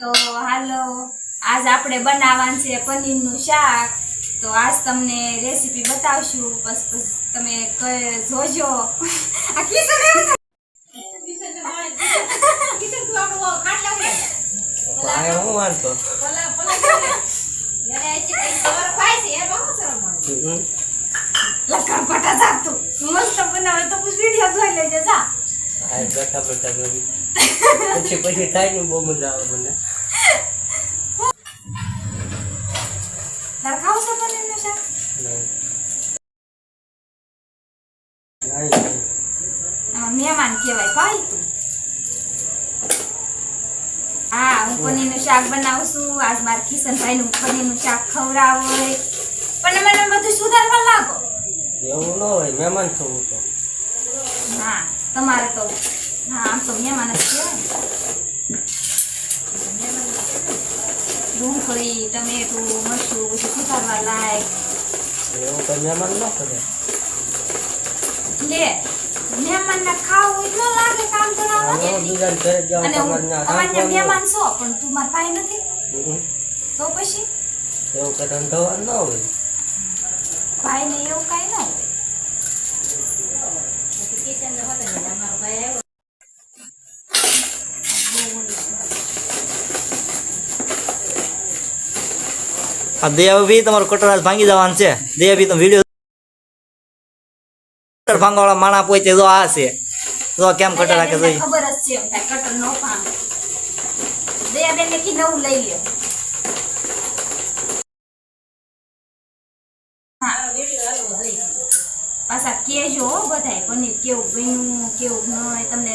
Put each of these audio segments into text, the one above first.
તો હાલો આજ આપણે બનાવવાનું છે પનીરનું શાક. તો આજ તમને રેસીપી બતાવશું. બસ બસ તમે ક- જોજો. આ કિશન એવું. લખણ પટા જાતું મસ્ત બનાવે તો પછી વીડિયો જોઈ લેજે જા. આ બેઠા બેઠા જોઈ પછી પછી થાય ને બહુ મજા આવે મને. પનીરનું શાક? મહેમાન કહેવાય ભાઈ તું. હા હું પનીરનું શાક બનાવું છું. આજ મારા કિશનભાઈનું પનીરનું શાક ખવડાવો પણ મને બધું સુધારવા લાગો. એવું ન હોય મહેમાન થવું તો. હા. તમારે તો હા આમ તો મહેમાન જ કહેવાય ને. ડુંગળી ટમેટું મરચું બધું સુધારવા લાયક. એવું કઈ મહેમાન ન કરે લે ખાવું લાગે કામ કરાવવા અને હું અમારે. મહેમાન છો પણ તું મારા ભાઈ નથી? તો પછી? એવું ન હોય. ભાઈ ને એવું કઈ ન હોય. આ દયાભી તમારું કટર ભાંગી જવાનું છે. દયાભી તમે વીડિયો કટર ભાંગવાળા માણા પહોંચે જો આ છે. જો કેમ કટર રાખે જોઈ ખબર જ છે કટર નો ભાંગ. દયાબેન ને કી નવું લઈ લે પાછા કેજો બધાય પનીર કેવું બન્યું કેવું ન તમને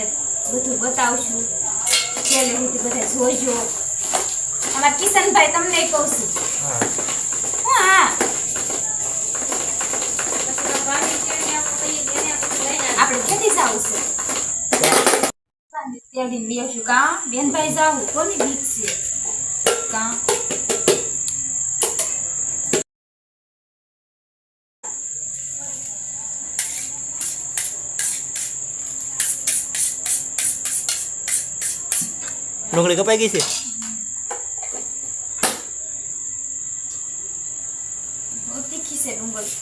બધું બતાવશું. છેલ્લે સુધી બધા જોજો. અમારા કિશનભાઈ તમને કહું છું. હા. હા આપણે ખેતી જાવું છે? તેડીને બેસું કા? બેનભાઈ જાવું. કોની બીક છે? કા? ડુંગળી કપાઈ ગઈ છે બહુ તીખી છે ડુંગળી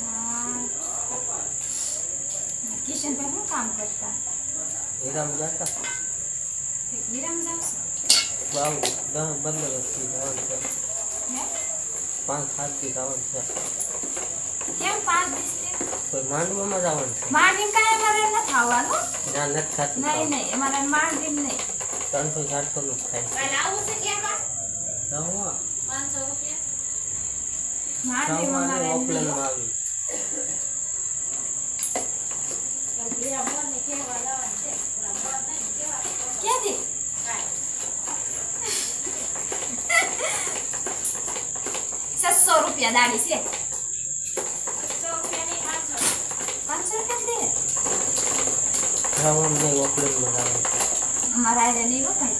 હા. કિશનભાઈ શું કામ કરતા હીરામ જાતા હીરામ જાવશો બાવ દહ પંદર વર્ષથી જવાનું છે પાંચ સાતથી જવાનું છે કેમ પાંચ દિવસ કોઈ માંડવામાં જવાનું છે માંડવી કાંઈ અમારે નથી આવવાનું ના નથી થતું નહીં નહીં અમારે માંડવી નહીં ત્રણસો ચારસો નું થાય નહીં. ઓપલેનમાં આવી છસો રૂપિયા દાડી છે. પાંચસો રૂપિયા દે જવાનું નહીં ઓપલેનમાં જવાનું અમારા આયરે નહીં વખાય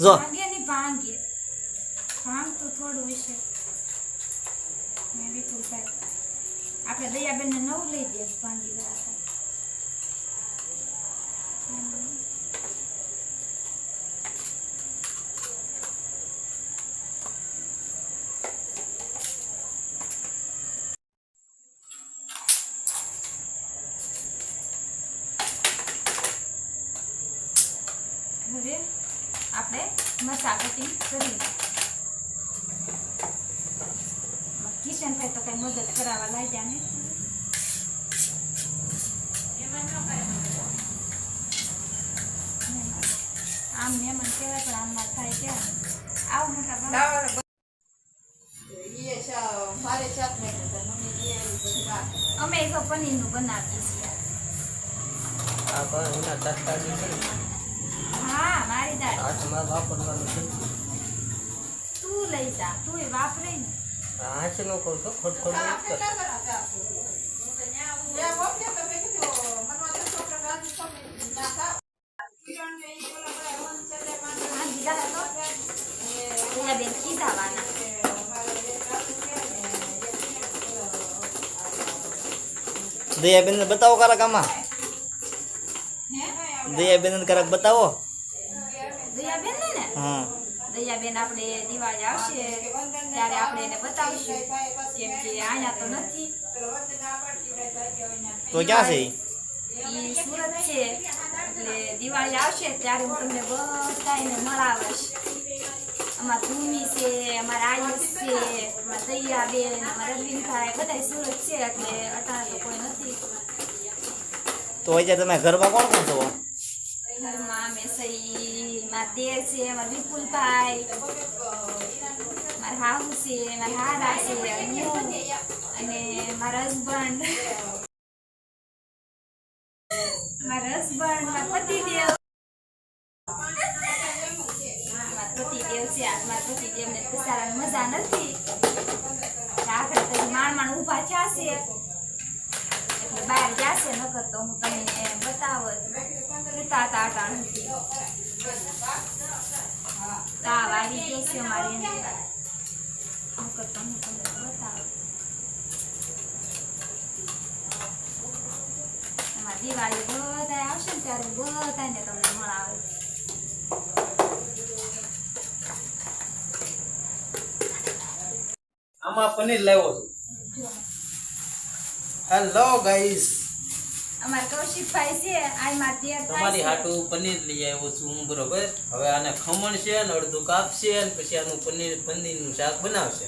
જો ભાંગે નહીં ભાંગે ભાંગ તો થોડું હશે મેં વિપુલ ભાઈ આપણે દયાબેનને નવું લઈ દે ભાંગી ગયા હતા હવે આપણે મસા કટિંગ કરી કિશનભાઈ તો કઈ મદદ કરાવવા લાગ્યા ને આમ મહેમાન કહેવાય પણ આમ માર થાય કેવા આવો મોટા બાબા અમે તો પનીરનું બનાવીએ છીએ. આ પણ એના તરકારી છે હા મારી દાળ આ તમારે વાપરવાનું છે. તું લઈ જા તું એ વાપરે ને. આ છે નો કહું તો ખોટ ખોટ દયાબેન બતાવો કારક આમાં. દયાબેન કારક બતાવો. દયાબેન ને? ને હા. દયાબેન આપણે દિવાળી આવશે ત્યારે આપણે એને બતાવીશું. કેમ કે અહીંયા તો નથી. તો ક્યાં છે? સુરત છે. એટલે દિવાળી આવશે ત્યારે હું તમને બધાને મળાવીશ. અમારા ભૂમિ છે અમારા આયુષ છે અમારા દૈયાબેન અમારા રવિનભાઈ બધા સુરત છે એટલે અટાણે તો કોઈ નથી. તો અત્યારે તમે ઘરમાં કોણ કોણ છો? ઘરમાં અમે સહી મારા દેર છે મારા વિપુલભાઈ મારા હાહુ છે મારા હારા છે અને મારા હસબન્ડ. મારા હસબન્ડ મારા પતિદેવ પતિદેવ છે આજ મારા પતિદેવને બિચારાને મજા નથી. આખરે તો માણ માણ ઊભા થયા એટલે બહાર જશે, નકર તો હું તમને બતાવત. તા તા ટાણથી તાવ આવી ગઈ છે મારી એને નકર તો હું તમને બતાવત. દિવાળી બધા આવશે ને ત્યારે બધાને તમને મળાવે આમાં પનીર લાવ્યો છું. હેલો ગાઈસ અમારા કૌશિકભાઈ છે તમારી પનીર લઈ આવ્યો છું હું બરોબર? હવે આને ખમણ છે ને અડધું કાપશે અને પછી આનું પનીર પનીરનું શાક બનાવશે.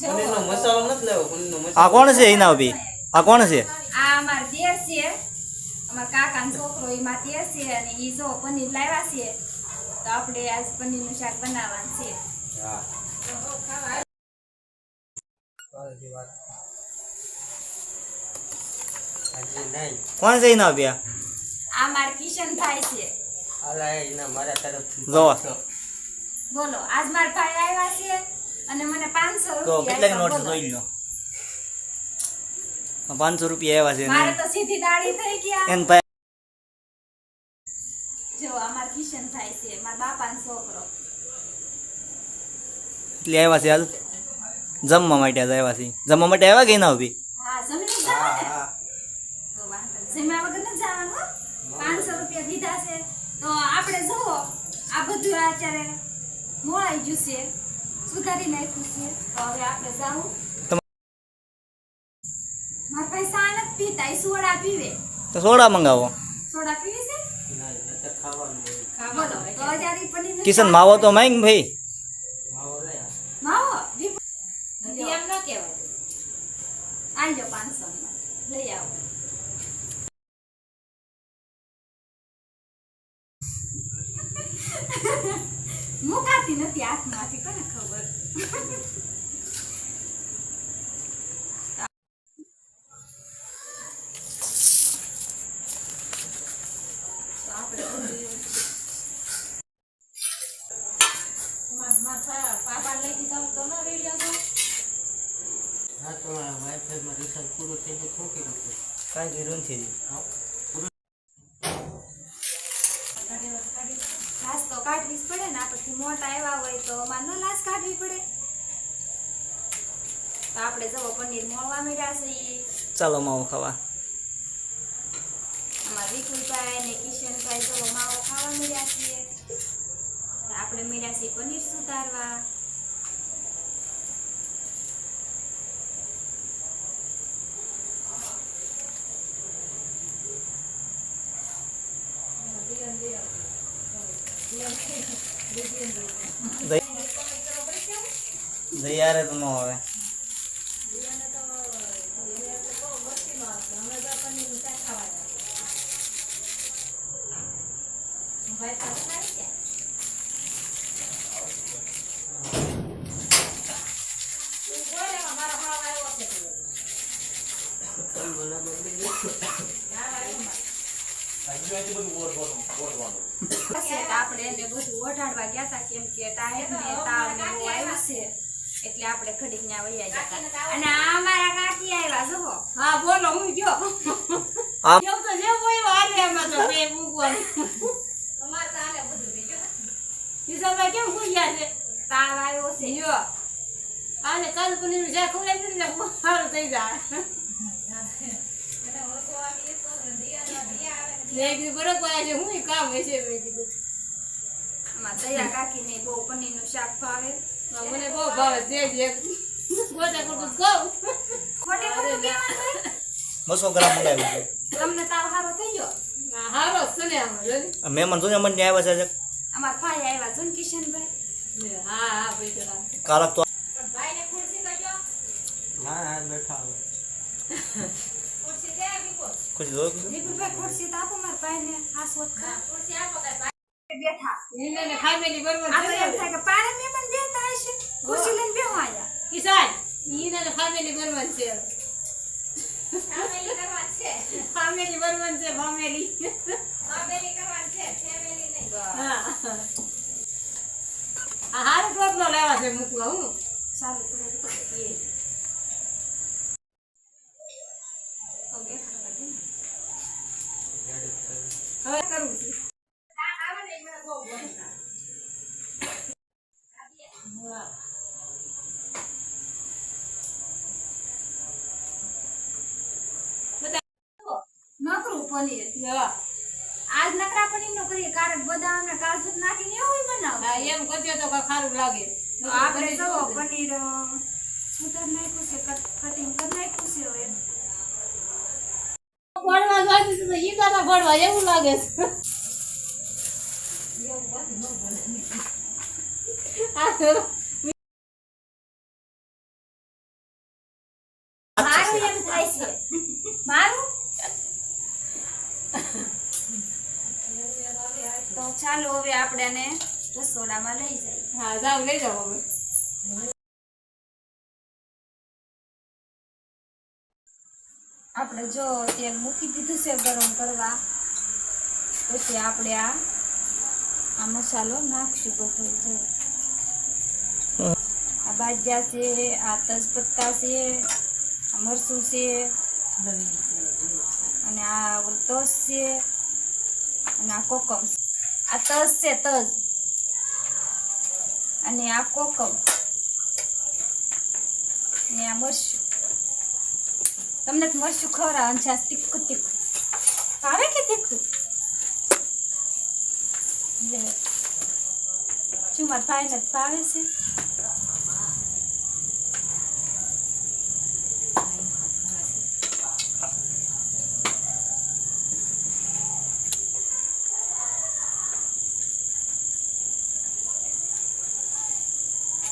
પનીરનો મસાલો નથી લાવ્યો પનીરનો આ કોણ છે એના બી આ કોણ છે? આ અમાર દેર છે. અમાર કાકાનો છોકરો એ માર છે અને ઈ જો પનીર લાવ્યા છે તો આપણે આજ પનીરનું શાક બનાવવાનું છે. હા. કોણ છે એના બી આ? માર કિશન ભાઈ છે. અલા એના મારા તરફથી જો. બોલો આજ માર ભાઈ આવ્યા છે અને મને પાંચસો તો કેટલા રૂપિયા નોટ જોઈ લો પાંચસો રૂપિયા આવ્યા છે મારે તો સીધી દાડી થઈ ગયા. એન ભાઈ જો અમાર કિશનભાઈ છે મારા બાપાનો છોકરો. એટલે આવ્યા છે હાલ. જમવા માટે આજ આવ્યા છે જમવા માટે આવ્યા કે ના એ સોડા પીવે. તો સોડા મંગાવો. કિશન માવો તો માંગ ભાઈ માવો લઈ આવ. માવો વિપ- એમ ન કહેવાય આલ્યો પાંચસો લઈ આવો મુકાતી નથી હાથમાંથી કોને ખબર તો આપણે બધું માર- માર પા- પાપા લઈ દીધા તો ન રેડિયો તો હા, તમારા વાઈફાઈમાં રિચાર્જ પૂરું થઈ ગયું ઠોકી દીધું. કાંઈ જરૂર નથી હા. લાશ તો કાઢવી જ પડે ને આપણથી મોટા આવ્યા હોય તો અમારે ન લાશ કાઢવી પડે. તો આપણે જવો પનીર મોળવા મળ્યા છે. ચાલો માવો ખાવા. અમારા વિપુલભાઈ ને કિશનભાઈ જવો માવો ખાવા મળ્યા છીએ આપણે મળ્યા છીએ પનીર સુધારવા. દયારે તો ન ભાઈ પાસે ખાઈ ગયા હશે તો આપણે એને બધું ઓઢાડવા ગયા હતા કેમ કે ટાયર ને તાવ ને બહુ આવ્યું છે એટલે આપણે ઘડીક ત્યાં વહી જતા અને આ અમારા કાકી આવ્યા જો હા બોલો હું જો આમ તો જેવું હોય એવું એમાં તો બે મૂકવાનું. કિશનભાઈ કેમ ખુલ્યા છે? તાવ આવ્યો છે. જો આને કાલ પનીર જ્યાં ખવડાવી દીધું ને બહુ સારું થઈ જાય. મેં કીધું બરોબર આજે હું કામ હશે? મેં કીધું. આમાં દયા કાકીને બહુ પનીરનું શાક ભાવે. મને બહુ ભાવે જે જે. ગોટા ખોટું કહું. ખોટે ખોટું કહેવાનું બસો ગ્રામ મંગાવ્યું છે. તમને તાવ હારો થઈ ગયો? હા, હારો છે ને આમાં મહેમાન જોને મને આવ્યા છે. અમારા ભાઈ આવ્યા છે ને કિશનભાઈ. લે, હા હા ભાઈ તો હા. કારક ખુરશી કરજો ના ના બેઠા ખુરશી દે તો આપો મારા ભાઈ ને ખુરશી આપો ભાઈ બેઠા. ફામેલી બરોબર છે એમ? થાય કે બેઠા ખુરશી લઈને બેહો આયા કિસાન એને ફામેલી બરોબર છે. ફેમિલી કરવા છે. ફામેલી બરોબર છે ફામેલી ફેમિલી કરવા છે ફેમિલી નહીં. હા. આ હારો ટોપલો લેવા છે મૂકવા હું. ચાલુ કરે એ ઓકે હવે કરું છું હા. નકરું પનીર આજ નકરા પનીર નો કરીએ કારક બદામ ને કાજુ નાખીને એવું બનાવ હા, એમ કરજો તો ખારું લાગે. તો આપણે જો પનીર અ, સુધાર નાખ્યું છે કટિંગ કરી નાખ્યું છે હવે. ભણવા છે તો ઈ કાંટા ભણવા એવું લાગે છે. આ તો મારું એમ થાય છે મારું તો ચાલો હવે આપણે આને રસોડામાં લઈ જઈએ. હા જાવ લઈ જાઓ હવે. આપણે જો તેલ મૂકી દીધું છે ગરમ કરવા પછી આપણે આ આ મસાલો નાખશું બધો જો. આ બાજ્યા છે આ તજપત્તા છે આ મરસું છે અને આ તસ છે. અને આ કોકમ. આ તજ છે, તજ. અને આ કોકમ. ને આ મરચું. તમને તો ખવરા ખવડાવવાનું તીખું તીખું. ભાવે કે તીખું. શું મારા ભાઈને ભાવે છે?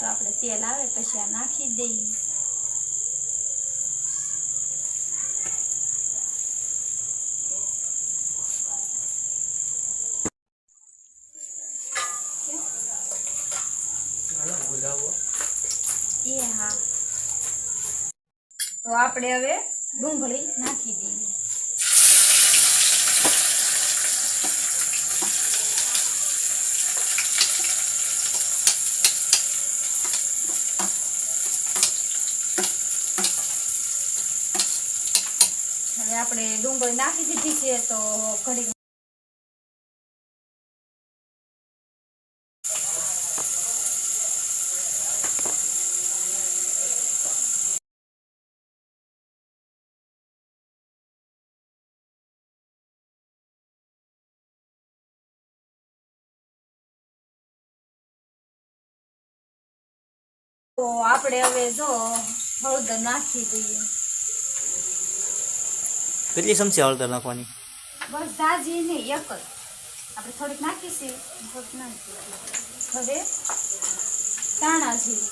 તો આપણે તેલ આવે પછી આ નાખી દઈએ. તો આપણે હવે ડુંગળી નાખી દઈએ હવે આપણે ડુંગળી નાખી દીધી છે તો ઘડી તો આપણે હવે જો હળદર નાખી દઈએ. કેટલી ચમચી હળદર નાખવાની? બસ દાજી નહીં એક જ. આપણે થોડીક નાખીશું થોડીક નાખીશું હવે ધાણા જીરું.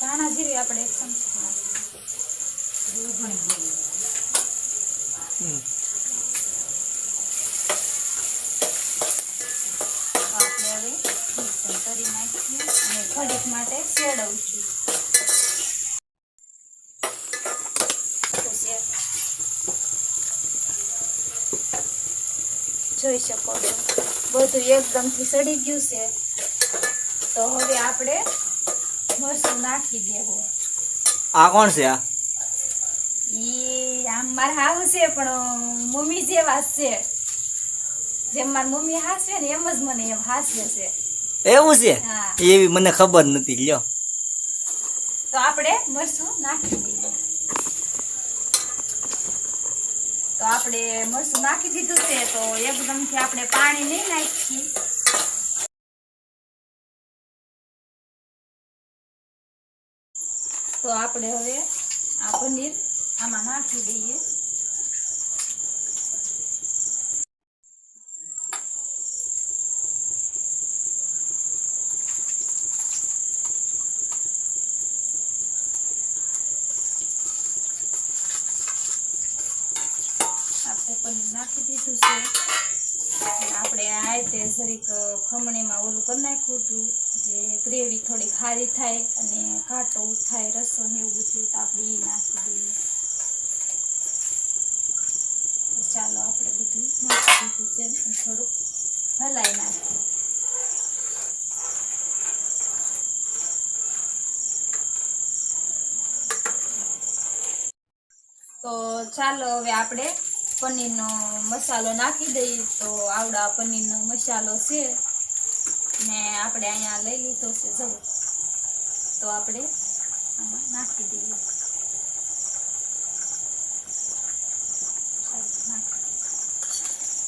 ધાણા જીરું આપણે એક ચમચી નાખીશું હમ. આપણે હવે કરી નાખીએ અને થોડીક માટે શેડવશું તો જોઈ શકો છો. બધું એકદમથી સડી ગયું છે. તો હવે આપણે મરચું નાખી દેવું. આ કોણ છે આ? ઈ આમ મારા હાવ છે પણ મમ્મી જેવા છે. જેમ મારી મમ્મી હાસે ને એમ જ મને એમ હાસે છે. એવું છે? એવી મને ખબર નથી લ્યો. તો આપણે મરચું નાખી દઈએ. તો આપણે મરચું નાખી દીધું છે, તો એકદમથી આપણે પાણી નહીં નાખીએ. તો આપણે હવે આ પનીર આમાં નાખી દઈએ આપણે પનીર નાખી દીધું છે અને આપણે આ રીતે જરીક ખમણીમાં ઓલું કરી નાખ્યું હતું એટલે ગ્રેવી થોડી ખારી થાય અને ઘાટો થાય, રસો ને એવું બધું તો આપણે નાખી દઈએ. ચાલો આપણે બધું નાખી દીધું છે થોડુંક હલાવી નાખીએ. તો ચાલો હવે આપણે પનીરનો મસાલો નાખી દઈએ તો આવડા પનીરનો મસાલો છે. ને આપણે અહીંયા લઈ લીધો છે જવું. તો આપણે નાખી દઈએ.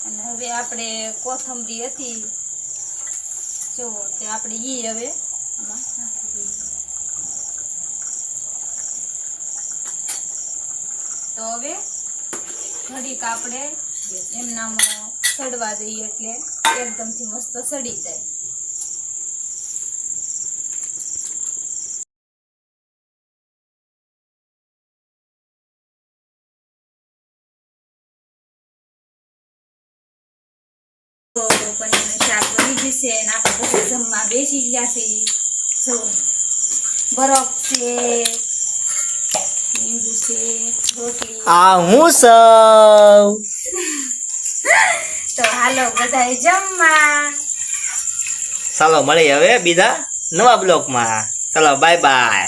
અને હવે આપણે કોથમરી હતી. જો, તે આપણે ઈ હવે નાખી દઈએ. તો હવે ઘડીક આપણે એમનામાં સડવા દઈએ એટલે એકદમથી મસ્ત સડી જાય. શાક બની છે અને આપણે જમવા બેસી ગયા છે બરફ છે. લીંબુ છે આ હું સૌ. તો હાલો બધાય જમવા. ચાલો મળીએ હવે બીજા નવા બ્લોકમાં ચાલો બાય બાય